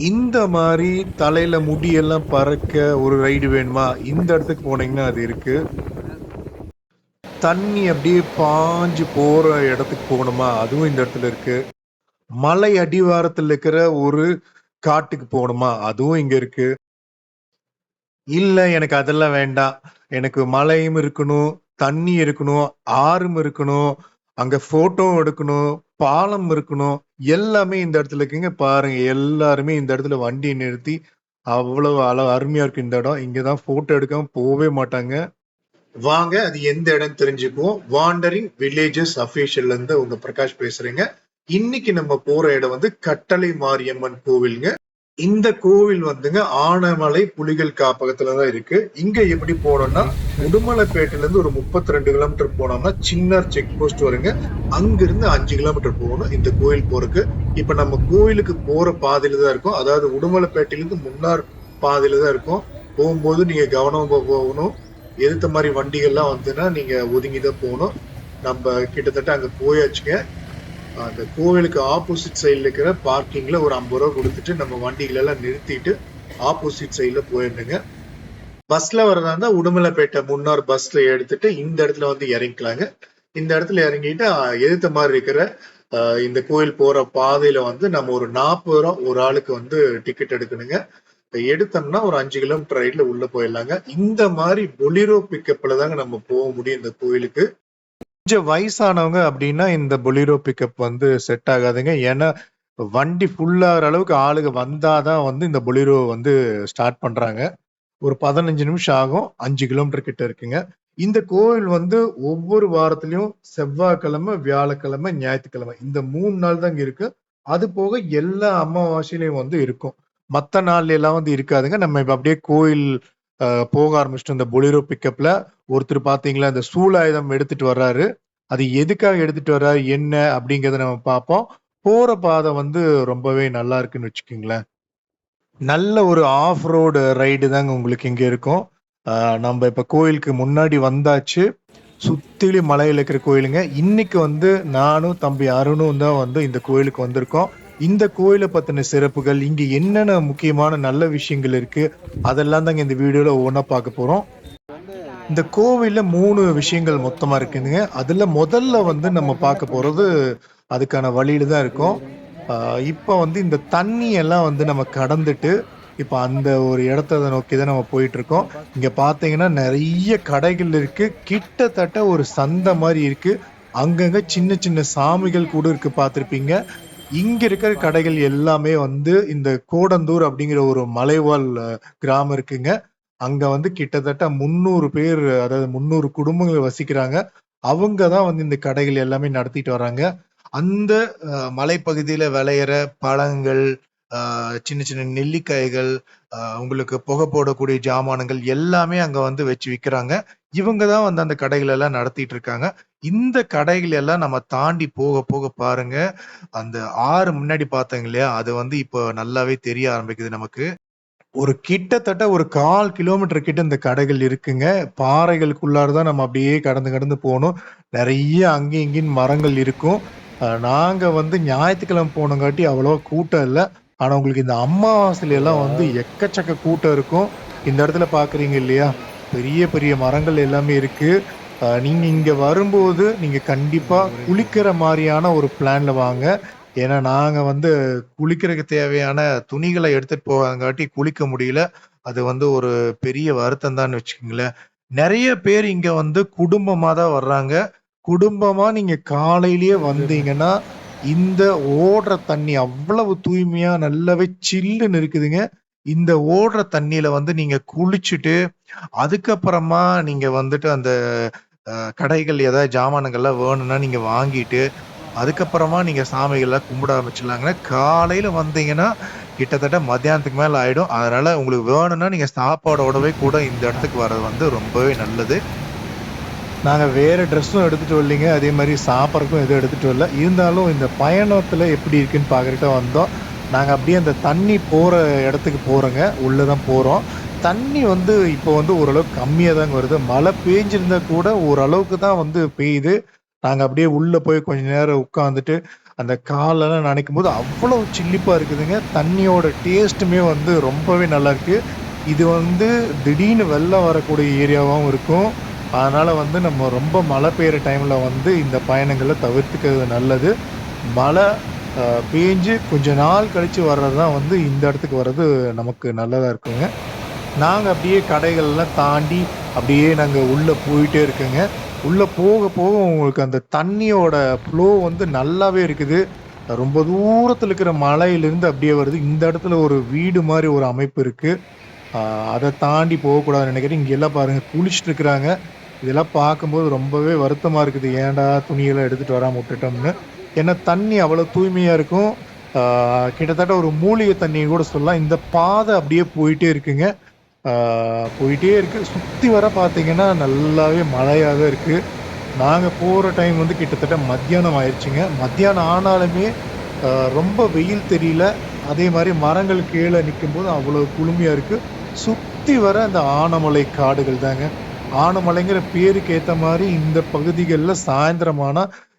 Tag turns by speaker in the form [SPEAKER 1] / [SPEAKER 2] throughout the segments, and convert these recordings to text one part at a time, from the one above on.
[SPEAKER 1] இந்த மாதிரி தலையில் முடியெல்லாம் பறக்க ஒரு ரைடு வேணுமா? இந்த இடத்துக்கு போனீங்கன்னா அது இருக்கு. தண்ணி அப்படியே பாஞ்சு போகிற இடத்துக்கு போகணுமா அதுவும் இந்த இடத்துல இருக்கு. மலை அடிவாரத்தில் இருக்கிற ஒரு காட்டுக்கு போகணுமா அதுவும் இங்கே இருக்குது இல்லை எனக்கு அதெல்லாம் வேண்டாம். எனக்கு மலையும் இருக்கணும், தண்ணி இருக்கணும், ஆறும் இருக்கணும், அங்க ஃபோட்டோவும் எடுக்கணும், பாலம் இருக்கணும். எல்லாமே இந்த இடத்துல இருக்குங்க. பாருங்க எல்லாருமே இந்த இடத்துல வண்டியை நிறுத்தி, அவ்வளவு அள அருமையா இருக்கு இந்த இடம். இங்கதான் தான் ஃபோட்டோ எடுக்காம போவே மாட்டாங்க. வாங்க அது எந்த இடம்னு தெரிஞ்சுக்குவோம். வாண்டரிங் வில்லேஜஸ் அஃபிஷியல்ல இருந்து உங்க பிரகாஷ் பேசுறேங்க. இன்னைக்கு நம்ம போற இடம் வந்து கட்டளை மாரியம்மன் கோவில்ங்க. இந்த கோவில் வந்துங்க ஆனமலை புலிகள் காப்பகத்துல தான் இருக்கு. இங்க எப்படி போனோம்னா, உடுமலைப்பேட்டையில இருந்து ஒரு 32 கிலோமீட்டர் போனோம்னா சின்னார் செக் போஸ்ட் வருங்க. அங்கிருந்து அஞ்சு கிலோமீட்டர் போகணும் இந்த கோயில் போறதுக்கு. இப்ப நம்ம கோயிலுக்கு போற பாதையில தான் இருக்கும் அதாவது உடுமலைப்பேட்டையிலிருந்து முன்னார் பாதையில தான் இருக்கும் போகும்போது நீங்க கவனமா போகணும். எதிர்த்த மாதிரி வண்டிகள்லாம் வந்துன்னா நீங்க ஒதுங்கி தான் போகணும். நம்ம கிட்டத்தட்ட அங்க போயாச்சுங்க. அந்த கோவிலுக்கு ஆப்போசிட் சைடுல இருக்கிற பார்க்கிங்ல ஒரு 50 ரூபா கொடுத்துட்டு நம்ம வண்டிகளெல்லாம் நிறுத்திட்டு ஆப்போசிட் சைடுல போயிடணுங்க. பஸ்ல வர்றதா இருந்தால் உடுமலைப்பேட்டை முன்னார் பஸ்ல எடுத்துட்டு இந்த இடத்துல வந்து இறங்கிக்கலாங்க. இந்த இடத்துல இறங்கிட்டு எதிர்த்த மாதிரி இருக்கிற இந்த கோயில் போற பாதையில வந்து நம்ம ஒரு நாற்பது ரூபா ஒரு ஆளுக்கு வந்து டிக்கெட் எடுக்கணுங்க. எடுத்தோம்னா ஒரு அஞ்சு கிலோமீட்டர் ரைட்ல உள்ள போயிடலாங்க. இந்த மாதிரி பொலிரோ பிக்கப்ல தாங்க நம்ம போக முடியும் இந்த கோயிலுக்கு. கொஞ்சம் வயசானவங்க அப்படின்னா இந்த பொலிரோ பிக்கப் வந்து செட் ஆகாதுங்க. ஏன்னா வண்டி ஃபுல் ஆகுற அளவுக்கு ஆளுங்க வந்தா தான் வந்து இந்த பொலிரோ வந்து ஸ்டார்ட் பண்றாங்க. ஒரு 15 நிமிஷம் ஆகும். 5 கிலோமீட்டர் கிட்ட இருக்குங்க. இந்த கோவில் வந்து ஒவ்வொரு வாரத்திலயும் செவ்வாய்க்கிழமை, வியாழக்கிழமை, ஞாயித்துக்கிழமை இந்த 3 நாள் தான் இங்க இருக்கு. அது போக எல்லா அமாவாசையிலயும் வந்து இருக்கும். மத்த நாள்ல எல்லாம் வந்து இருக்காதுங்க. நம்ம இப்ப அப்படியே கோயில் போக ஆரம்பிச்சுட்டோம் இந்த பொலிரோ பிக்கப்ல. ஒருத்தர் பாத்தீங்களா இந்த சூலாயுதம் எடுத்துட்டு வர்றாரு. அது எதுக்காக எடுத்துட்டு வர்றாரு, என்ன அப்படிங்கிறத நம்ம பார்ப்போம். போற பாதை வந்து ரொம்பவே நல்லா இருக்குன்னு வச்சுக்கோங்களேன் நல்ல ஒரு ஆஃப் ரோடு ரைடு தாங்க உங்களுக்கு இங்க இருக்கும். நம்ம இப்ப கோயிலுக்கு முன்னாடி வந்தாச்சு. சுத்திலும் மலையில் இருக்கிற கோயிலுங்க. இன்னைக்கு வந்து நானும், தம்பி அருணும் தான் வந்து இந்த கோயிலுக்கு வந்திருக்கோம். இந்த கோயிலை பற்றின சிறப்புகள், இங்கே என்னென்ன முக்கியமான நல்ல விஷயங்கள் இருக்குது அதெல்லாம் தாங்க இந்த வீடியோவில் ஒவ்வொன்றா பார்க்க போகிறோம் இந்த கோவிலில் மூணு விஷயங்கள் மொத்தமாக இருக்குதுங்க. அதில் முதல்ல வந்து நம்ம பார்க்க போகிறது அதுக்கான வழியில் தான் இருக்கும் இப்போ வந்து இந்த தண்ணியெல்லாம் வந்து நம்ம கடந்துட்டு, இப்போ அந்த ஒரு இடத்த நோக்கி தான் நம்ம போயிட்டுருக்கோம். இங்க பார்த்தீங்கன்னா நிறைய கடைகள் இருக்கு. கிட்டத்தட்ட ஒரு சந்தை மாதிரி இருக்கு. அங்கங்க சின்ன சின்ன சாமிகள் கூட இருக்கு பார்த்துருப்பீங்க இங்க இருக்கிற கடைகள் எல்லாமே வந்து இந்த கோடந்தூர் அப்படிங்கிற ஒரு மலைவாழ் கிராமம் இருக்குங்க. அங்க வந்து கிட்டத்தட்ட 300 பேர் அதாவது 300 குடும்பங்கள் வசிக்கிறாங்க. அவங்க தான் வந்து இந்த கடைகள் எல்லாமே நடத்திட்டு வராங்க அந்த மலைப்பகுதியில விளையிற பழங்கள், சின்ன சின்ன நெல்லிக்காய்கள், உங்களுக்கு புகை போடக்கூடிய ஜாமானங்கள் எல்லாமே அங்க வந்து வச்சு விற்கிறாங்க இவங்க தான் வந்து அந்த கடைகள் எல்லாம் நடத்திட்டு இருக்காங்க. இந்த கடைகள் எல்லாம் நம்ம தாண்டி போக போக பாருங்க, அந்த ஆறு முன்னாடி பார்த்தோங்க இல்லையா? அது வந்து இப்போ நல்லாவே தெரிய ஆரம்பிக்குது நமக்கு. ஒரு கிட்டத்தட்ட ஒரு 1/4 கிலோமீட்டர் கிட்ட இந்த கடைகள் இருக்குங்க. பாறைகளுக்குள்ளார தான் நம்ம அப்படியே கடந்து கடந்து போணும். நெறைய அங்கேயும் இங்கேயும் மரங்கள் இருக்கும். அ நாங்க வந்து ஞாயித்துக்கிழமை போனங்காட்டி அவ்வளவா கூட்டம் இல்ல. ஆனா உங்களுக்கு இந்த அமாவாசையில எல்லாம் வந்து எக்கச்சக்க கூட்டம் இருக்கும். இந்த இடத்துல பார்க்குறீங்க இல்லையா? பெரிய பெரிய மரங்கள் எல்லாமே இருக்கு. நீங்கள் நீங்க இங்க வரும்போது நீங்க கண்டிப்பா குளிக்கிற மாதிரியான ஒரு பிளான்ல வாங்க. ஏன்னா நாங்க வந்து குளிக்கிறதுக்கு தேவையான துணிகளை எடுத்துட்டு போகாதங்காட்டி குளிக்க முடியல. அது வந்து ஒரு பெரிய வருத்தம் தான் வச்சுக்கோங்களேன் நிறைய பேர் இங்க வந்து குடும்பமா தான் வர்றாங்க. குடும்பமா நீங்க காலையிலேயே வந்தீங்கன்னா, இந்த ஓடுற தண்ணி அவ்வளவு தூய்மையா நல்லாவே சில்லுன்னு இருக்குதுங்க. இந்த ஓடுற தண்ணியில வந்து நீங்க குளிச்சுட்டு, அதுக்கப்புறமா நீங்க வந்துட்டு அந்த அ கடைகள் ஏதாவது ஜாமானுங்கள்லாம் வேணும்னா நீங்க வாங்கிட்டு, அதுக்கப்புறமா நீங்க சாமிகள்லாம் கும்பிட ஆரம்பிச்சிடலாங்கன்னா காலையில வந்தீங்கன்னா, கிட்டத்தட்ட மத்தியானத்துக்கு மேல ஆயிடும். அதனால உங்களுக்கு வேணும்னா நீங்க சாப்பாடோடவே கூட இந்த இடத்துக்கு வர்றது வந்து ரொம்பவே நல்லது. நாங்க வேற ட்ரெஸ்ஸும் எடுத்துட்டு வரலைங்க. அதே மாரி சாப்பிட்றதுக்கும் எதுவும் எடுத்துட்டு வரல. இருந்தாலும் இந்த பயணத்தில் எப்படி இருக்குன்னு பார்க்கறதுக்கு தான் வந்தோம். நாங்க அப்படியே அந்த தண்ணி போற இடத்துக்கு போறோங்க. உள்ள தான் போறோம். தண்ணி வந்து இப்போ வந்து ஓரளவுக்கு கம்மியாக தாங்க வருது. மழை பெஞ்சிருந்தா கூட ஓரளவுக்கு தான் வந்து பெய்யுது. நாங்கள் அப்படியே உள்ளே போய் கொஞ்ச நேரம் உட்காந்துட்டு, அந்த காலெல்லாம் நனைக்கும்போது அவ்வளோ சில்லிப்பாக இருக்குதுங்க. தண்ணியோட டேஸ்ட்டுமே வந்து ரொம்பவே நல்லா இருக்குது இது வந்து திடீர்னு வெள்ளம் வரக்கூடிய ஏரியாவாகவும் இருக்கும். அதனால் வந்து நம்ம ரொம்ப மழை பெய்கிற டைமில் வந்து இந்த பயணங்களை தவிர்த்துக்கிறது நல்லது. மழை பேஞ்சு கொஞ்ச நாள் கழித்து வர்றது தான் வந்து இந்த இடத்துக்கு வர்றது நமக்கு நல்லதாக இருக்குங்க. நாங்கள் அப்படியே கடைகள்லாம் தாண்டி அப்படியே நாங்கள் உள்ளே போயிட்டே இருக்கோங்க. உள்ளே போக போக உங்களுக்கு அந்த தண்ணியோட ஃப்ளோ வந்து நல்லாவே இருக்குது. ரொம்ப தூரத்தில் இருக்கிற மலையிலேருந்து அப்படியே வருது. இந்த இடத்துல ஒரு வீடு மாதிரி ஒரு அமைப்பு இருக்குது அதை தாண்டி போகக்கூடாதுன்னு நினைக்கிறேன் இங்கெல்லாம் பாருங்க குளிச்சுட்டு இருக்கிறாங்க. இதெல்லாம் பார்க்கும்போது ரொம்பவே வருத்தமாக இருக்குது. ஏன்டா துணியெல்லாம் எடுத்துகிட்டு வராம விட்டுட்டோம்னு. ஏன்னா தண்ணி அவ்வளோ தூய்மையாக இருக்கும். கிட்டத்தட்ட ஒரு மூலிகை தண்ணியை கூட சொல்லலாம். இந்த பாதை அப்படியே போயிட்டே இருக்குங்க. போயிட்டே இருக்கு. சுற்றி வர பார்த்தீங்கன்னா, நல்லாவே மழையாக தான் இருக்குது நாங்கள் போகிற டைம் வந்து கிட்டத்தட்ட மத்தியானம் ஆயிடுச்சுங்க மத்தியானம் ஆனாலுமே ரொம்ப வெயில் தெரியல. அதே மாதிரி மரங்கள் கீழே நிற்கும்போது அவ்வளோ குளுமையாக இருக்குது சுற்றி வர அந்த ஆனமலை காடுகள் தாங்க. ஆனமலைங்கிற பேருக்கு ஏற்ற மாதிரி இந்த பகுதிகளில் சாயந்திரம்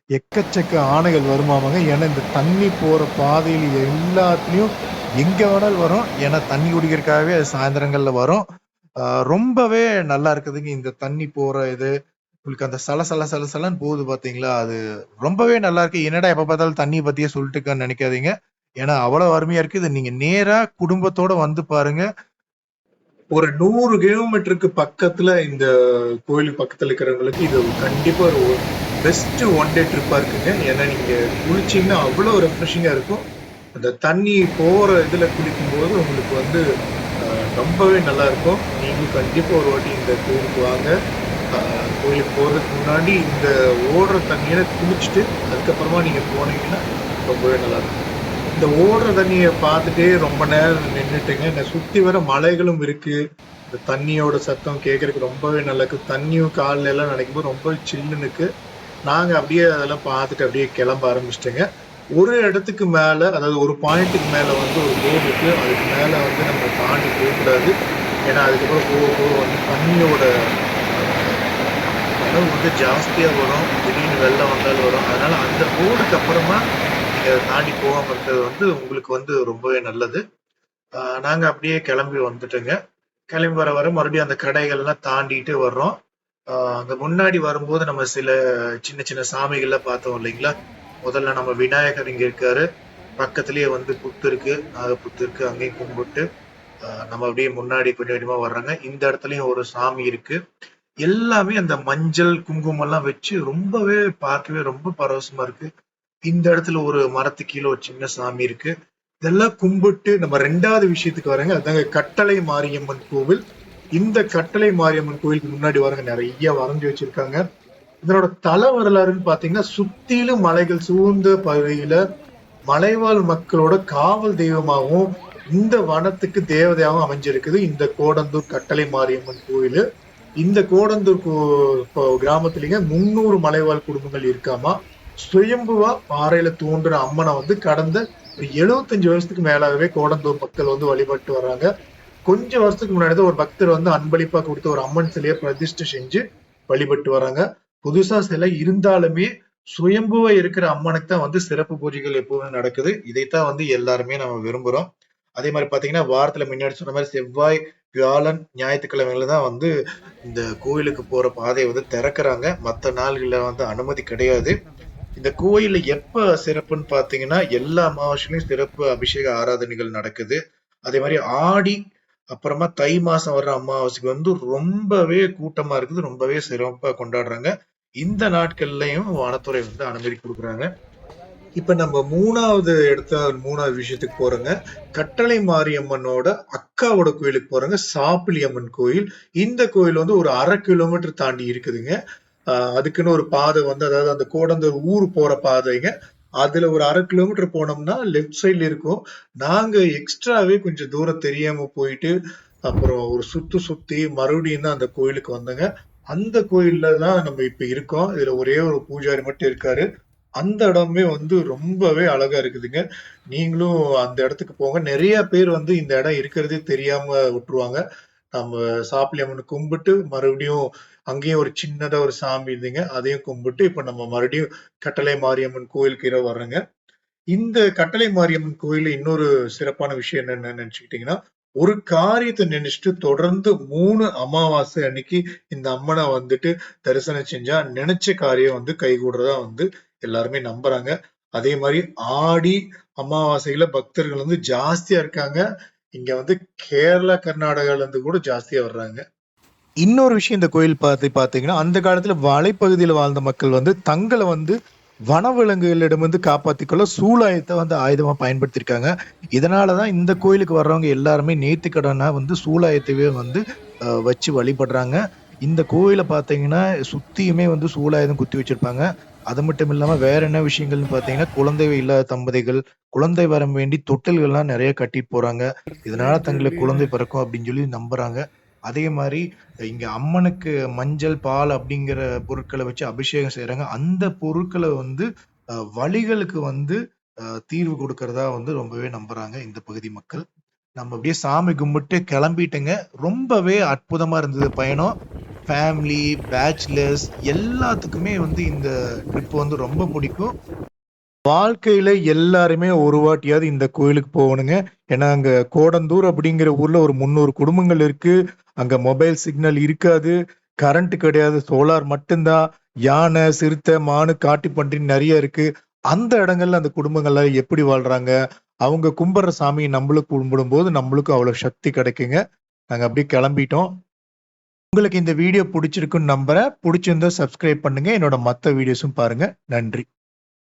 [SPEAKER 1] எக்கச்சக்க ஆனைகள் வருமாவாங்க ஏன்னா இந்த தண்ணி போகிற பாதையில் எல்லாத்துலேயும் எங்கே வேணாலும் வரும். ஏன்னா தண்ணி குடிக்கிறதுக்காகவே அது சாயந்தரங்களில் வரும். ரொம்பவே நல்லா இருக்குதுங்க. இந்த தண்ணி போகிற இது. உங்களுக்கு அந்த சல சல சல சலன்னு போகுது பார்த்தீங்களா? அது ரொம்பவே நல்லா இருக்கு. என்னடா எப்போ பார்த்தாலும் தண்ணியை பற்றியே சொல்லிட்டுக்கான்னு நினைக்காதீங்க ஏன்னா அவ்வளோ அருமையாக இருக்குது நீங்கள் நேராக குடும்பத்தோடு குடும்பத்தோட வந்து பாருங்க. ஒரு நூறு கிலோமீட்டருக்கு பக்கத்தில் இந்த கோயில் பக்கத்தில் இருக்கிறவங்களுக்கு இது கண்டிப்பாக ஒரு பெஸ்ட் ஒன் டே ட்ரிப்பாக இருக்குங்க. ஏன்னா நீங்கள் குளிச்சிங்கன்னா அவ்வளோ ரெஃப்ரெஷிங்காக இருக்கும். அந்த தண்ணி போகிற இதில் குளிக்கும்போது உங்களுக்கு வந்து ரொம்பவே நல்லா இருக்கும். நீங்களும் கண்டிப்பாக ஒரு வாட்டி இந்த கோயிலுக்கு வாங்க. கோயிலுக்கு போகிறதுக்கு முன்னாடி இந்த ஓடுற தண்ணியில குளிச்சுட்டு, அதுக்கப்புறமா நீங்கள் போனீங்கன்னா ரொம்பவே நல்லாயிருக்கும் இந்த ஓடுற தண்ணியை பார்த்துட்டே ரொம்ப நேரம் நின்றுட்டுங்க இங்க சுற்றி வர மலைகளும் இருக்குது இந்த தண்ணியோட சத்தம் கேட்குறதுக்கு ரொம்பவே நல்லா இருக்குது தண்ணியும் காலில் எல்லாம் நினைக்கும்போது ரொம்ப சில்லுன்னு இருக்குது நாங்கள் அப்படியே அதெல்லாம் பார்த்துட்டு அப்படியே கிளம்ப ஆரம்பிச்சிட்டேங்க. ஒரு இடத்துக்கு மேல அதாவது ஒரு பாயிண்ட்டுக்கு மேல வந்து ஒரு கோல் இருக்கு. அதுக்கு மேல வந்து நம்ம தாண்டி போகக்கூடாது ஏன்னா அதுக்கப்புறம் போக போக வந்து தண்ணியோட அளவு வந்து ஜாஸ்தியா வரும். திடீர்னு வெள்ளம் வந்தாலும் வரும். அதனால அந்த போர்டுக்கு அப்புறமா நீங்கள் அதை தாண்டி போகாம இருக்கிறது வந்து உங்களுக்கு வந்து ரொம்பவே நல்லது. நாங்கள் நாங்க அப்படியே கிளம்பி வந்துட்டோங்க. கிளம்பி வர வர மறுபடியும் அந்த கடைகள்லாம் தாண்டிட்டு வர்றோம். அங்கே அங்க முன்னாடி வரும்போது நம்ம சில சின்ன சின்ன சாமிகள்லாம் பார்த்தோம் இல்லைங்களா? முதல்ல நம்ம விநாயகர் இங்க இருக்காரு. பக்கத்திலேயே வந்து புத்து இருக்கு. நாகப்புத்து இருக்கு. அங்கேயும் கும்பிட்டு, நம்ம அப்படியே முன்னாடி கொஞ்சம் கொஞ்சமா வர்றாங்க இந்த இடத்துலயும் ஒரு சாமி இருக்கு. எல்லாமே அந்த மஞ்சள், குங்குமம் எல்லாம் வச்சு ரொம்பவே பார்க்கவே ரொம்ப பரவசமா இருக்கு. இந்த இடத்துல ஒரு மரத்துக்கு கீழே ஒரு சின்ன சாமி இருக்கு. இதெல்லாம் கும்பிட்டு நம்ம ரெண்டாவது விஷயத்துக்கு வரேங்க. அதாங்க கட்டளை மாரியம்மன் கோவில். இந்த கட்டளை மாரியம்மன் கோயிலுக்கு முன்னாடி வரங்க நிறைய வரைஞ்சு வச்சிருக்காங்க. இதனோட தல வரலாறுன்னு பாத்தீங்கன்னா சுத்திலும் மலைகள் சூழ்ந்த பகுதியில மலைவாழ் மக்களோட காவல் தெய்வமாகவும் இந்த வனத்துக்கு தேவதையாகவும் அமைஞ்சிருக்குது இந்த கோடந்தூர் கட்டளை மாரியம்மன் கோயில் இந்த கோடந்தூர் கோ இப்போ கிராமத்திலேங்க 300 மலைவாழ் குடும்பங்கள் இருக்காமா. சுயம்புவா பாறையில தோன்றுன அம்மனை வந்து கடந்த 75 வருஷத்துக்கு மேலாகவே கோடந்தூர் மக்கள் வந்து வழிபட்டு வர்றாங்க. கொஞ்சம் வருஷத்துக்கு முன்னாடி தான் ஒரு பக்தர் வந்து அன்பளிப்பா கொடுத்து ஒரு அம்மன் சிலைய பிரதிஷ்டை செஞ்சு வழிபட்டு வராங்க புதுசா சிலை இருந்தாலுமே, சுயம்புவா இருக்கிற அம்மனுக்கு தான் வந்து சிறப்பு பூஜைகள் எப்பவுமே நடக்குது. இதைத்தான் வந்து எல்லாருமே நம்ம விரும்புறோம். அதே மாதிரி பாத்தீங்கன்னா வாரத்துல முன்னாடி சொன்ன மாதிரி செவ்வாய், வியாழன், ஞாயிற்றுக்கிழமையில தான் வந்து இந்த கோயிலுக்கு போற பாதையை வந்து திறக்கிறாங்க மற்ற நாள்களில் வந்து அனுமதி கிடையாது. இந்த கோயில்ல எப்ப சிறப்புன்னு பாத்தீங்கன்னா எல்லா அமாவாசையிலயும் சிறப்பு அபிஷேக ஆராதனைகள் நடக்குது. அதே மாதிரி ஆடி, அப்புறமா தை மாசம் வர்ற அமாவாசைக்கு வந்து ரொம்பவே கூட்டமா இருக்குது. ரொம்பவே சிறப்பா கொண்டாடுறாங்க. இந்த நாட்கள்லயும் வனத்துறை வந்து அனுமதி கொடுக்குறாங்க இப்ப நம்ம மூணாவது இடத்த மூணாவது விஷயத்துக்கு போறோங்க. கட்டளை மாரியம்மனோட அக்காவோட கோயிலுக்கு போறோங்க. சாப்பிளி அம்மன் கோயில். இந்த கோயில் வந்து ஒரு அரை கிலோமீட்டர் தாண்டி இருக்குதுங்க. அதுக்குன்னு ஒரு பாதை வந்து அதாவது அந்த கோடந்த ஊர் போற பாதைங்க. அதுல ஒரு அரை கிலோமீட்டர் போனோம்னா லெஃப்ட் சைட்ல இருக்கும். நாங்க எக்ஸ்ட்ராவே கொஞ்சம் தூரம் தெரியாம போயிட்டு, அப்புறம் ஒரு சுத்து சுத்தி மறுபடியும் தான் அந்த கோயிலுக்கு வந்தோங்க. அந்த கோயில்ல தான் நம்ம இப்ப இருக்கோம். இதுல ஒரே ஒரு பூஜாரி மட்டும் இருக்காரு. அந்த இடமே வந்து ரொம்பவே அழகா இருக்குதுங்க. நீங்களும் அந்த இடத்துக்கு போங்க. நிறைய பேர் வந்து இந்த இடம் இருக்கிறதே தெரியாம விட்டுருவாங்க. நம்ம சாப்பிலி அம்மன கும்பிட்டு மறுபடியும் அங்கேயும் ஒரு சின்னதா ஒரு சாமி இருந்தீங்க அதையும் கும்பிட்டு இப்ப நம்ம மறுபடியும் கட்டளை மாரியம்மன் கோயிலுக்கு இரவு வர்றோங்க. இந்த கட்டளை மாரியம்மன் கோயில்ல இன்னொரு சிறப்பான விஷயம் என்னன்னு நினைச்சுக்கிட்டீங்கன்னா, ஒரு காரியத்தை நினைச்சிட்டு தொடர்ந்து மூணு அமாவாசை அன்னைக்கு இந்த அம்மனை வந்துட்டு தரிசனம் செஞ்சா, நினைச்ச காரியம் வந்து கைகூடுறதா வந்து எல்லாருமே நம்புறாங்க. அதே மாதிரி ஆடி அமாவாசையில பக்தர்கள் வந்து ஜாஸ்தியா இருக்காங்க. இங்க வந்து கேரளா, கர்நாடகால இருந்து கூட ஜாஸ்தியா வர்றாங்க. இன்னொரு விஷயம் இந்த கோயில் பார்த்து பார்த்தீங்கன்னா, அந்த காலத்துல மலைப்பகுதியில வாழ்ந்த மக்கள் வந்து தங்களை வந்து வனவிலங்குகளிடமிருந்து காப்பாத்திக்கொள்ள சூலாயத்தை வந்து ஆயுதமா பயன்படுத்தியிருக்காங்க. இதனால தான் இந்த கோயிலுக்கு வர்றவங்க எல்லாருமே நேர்த்திக்கடனா வந்து சூலாயத்தையே வந்து வச்சு வழிபடுறாங்க. இந்த கோயிலை பார்த்தீங்கன்னா, சுத்தியுமே வந்து சூழாயுதம் குத்தி வச்சிருப்பாங்க. அது மட்டும் இல்லாம வேற என்ன விஷயங்கள்னு பார்த்தீங்கன்னா, குழந்தை இல்லாத தம்பதிகள், குழந்தை வரம் வேண்டி தொட்டில்கள்லாம் நிறைய கட்டிட்டு போறாங்க. இதனால தங்களுக்கு குழந்தை பிறக்கும் அப்படின்னு சொல்லி நம்புறாங்க. அதே மாதிரி இங்க அம்மனுக்கு மஞ்சள், பால் அப்படிங்கிற பொருட்களை வச்சு அபிஷேகம் செய்யறாங்க அந்த பொருட்களை வந்து வழிகளுக்கு வந்து தீர்வு கொடுக்கறதா வந்து ரொம்பவே நம்புறாங்க இந்த பகுதி மக்கள். நம்ம அப்படியே சாமி கும்பிட்டு கிளம்பிட்டுங்க ரொம்பவே அற்புதமா இருந்தது பயணம். ஃபேமிலி, பேச்சுலர்ஸ் எல்லாத்துக்குமே வந்து இந்த ட்ரிப் வந்து ரொம்ப பிடிக்கும். வாழ்க்கையில எல்லாருமே ஒரு வாட்டியாவது இந்த கோயிலுக்கு போகணுங்க. ஏன்னா, அங்க கோடந்தூர் அப்படிங்கிற ஊர்ல ஒரு 300 குடும்பங்கள் இருக்கு. அங்க மொபைல் சிக்னல் இருக்காது. கரண்ட் கிடையாது. சோலார் மட்டும்தான் யானை, சிறுத்தை, மானு, காட்டுப்பன்றின்னு நிறைய இருக்கு. அந்த இடங்கள்ல அந்த குடும்பங்கள்லாம் எப்படி வாழ்றாங்க? அவங்க கும்பிட்ற சாமியை நம்மளும் கும்பிடும்போது, நம்மளுக்கும் அவ்வளோ சக்தி கிடைக்குங்க. நாங்கள் அப்படியே கிளம்பிட்டோம். உங்களுக்கு இந்த வீடியோ பிடிச்சிருக்குன்னு நம்புறேன். பிடிச்சிருந்தா சப்ஸ்கிரைப் பண்ணுங்க. என்னோட மற்ற வீடியோஸும் பாருங்க. நன்றி.